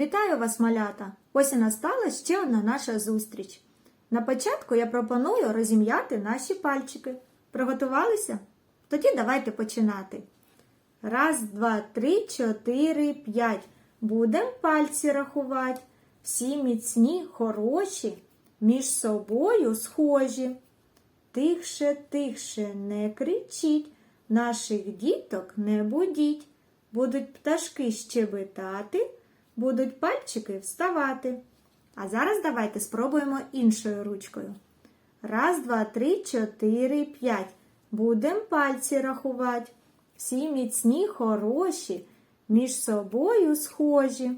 Вітаю вас, малята! Ось і настала ще одна наша зустріч. На початку я пропоную розім'яти наші пальчики. Приготувалися? Тоді давайте починати. Раз, два, три, чотири, п'ять. Будем пальці рахувати. Всі міцні, хороші, між собою схожі. Тихше, тихше, не кричіть, наших діток не будіть. Будуть пташки щебетати, будуть пальчики вставати. А зараз давайте спробуємо іншою ручкою. Раз, два, три, чотири, п'ять. Будем пальці рахувати. Всі міцні, хороші, між собою схожі.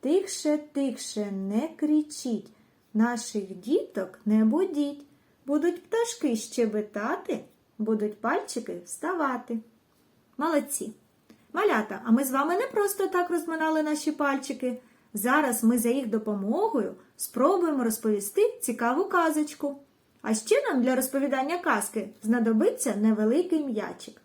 Тихше, тихше, не кричіть, наших діток не будіть. Будуть пташки щебетати, будуть пальчики вставати. Молодці! Малята, а ми з вами не просто так розминали наші пальчики. Зараз ми за їх допомогою спробуємо розповісти цікаву казочку. А ще нам для розповідання казки знадобиться невеликий м'ячик.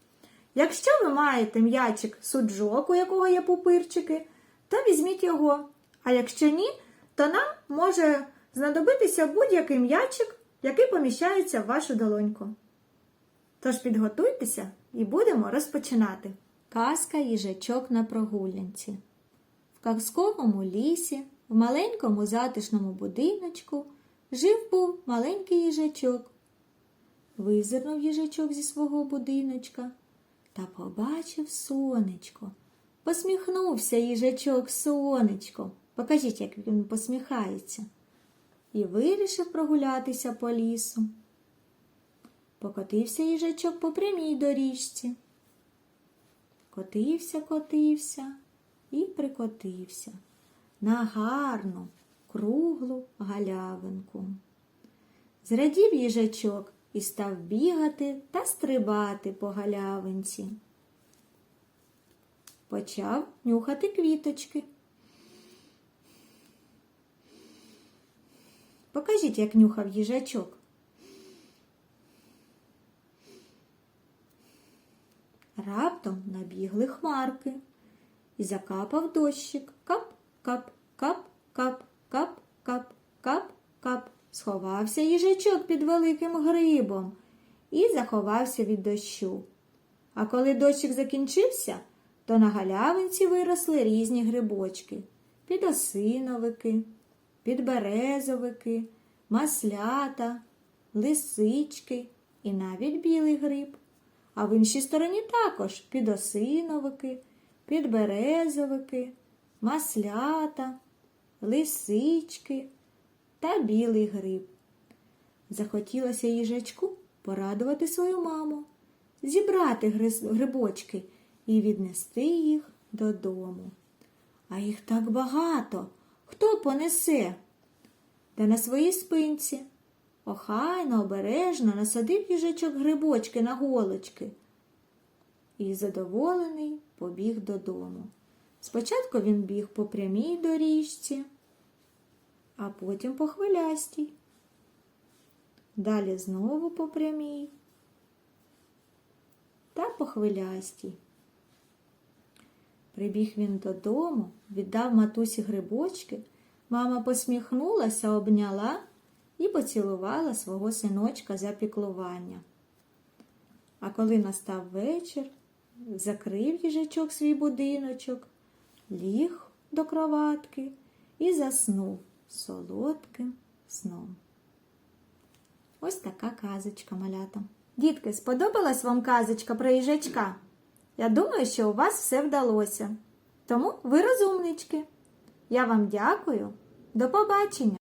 Якщо ви маєте м'ячик суджок, у якого є пупирчики, то візьміть його. А якщо ні, то нам може знадобитися будь-який м'ячик, який поміщається в вашу долоньку. Тож підготуйтеся і будемо розпочинати. Казка їжачок на прогулянці. В казковому лісі, в маленькому затишному будиночку, жив був маленький їжачок. Визирнув їжачок зі свого будиночка та побачив сонечко. Посміхнувся їжачок сонечком. Покажіть, як він посміхається. І вирішив прогулятися по лісу. Покотився їжачок по прямій доріжці. Котився, котився і прикотився на гарну, круглу галявинку. Зрадів їжачок і став бігати та стрибати по галявинці. Почав нюхати квіточки. Покажіть, як нюхав їжачок. Раптом набігли хмарки і закапав дощик. Кап, кап, кап, кап, кап, кап, кап, кап. Сховався їжачок під великим грибом і заховався від дощу. А коли дощик закінчився, то на галявинці виросли різні грибочки підосиновики, підберезовики, маслята, лисички і навіть білий гриб. А в іншій стороні також підосиновики, підберезовики, маслята, лисички та білий гриб. Захотілося їжачку порадувати свою маму, зібрати грибочки і віднести їх додому. А їх так багато. Хто понесе? Та на своїй спинці. Охайно, обережно насадив їжачок грибочки на голочки і задоволений побіг додому. Спочатку він біг по прямій доріжці, а потім по хвилястій. Далі знову по прямій та по хвилястій. Прибіг він додому, віддав матусі грибочки. Мама посміхнулася, обняла і поцілувала свого синочка за піклування. А коли настав вечір, закрив їжачок свій будиночок, ліг до кроватки і заснув солодким сном. Ось така казочка малята. Дітки, сподобалась вам казочка про їжачка? Я думаю, що у вас все вдалося. Тому ви розумнички. Я вам дякую. До побачення!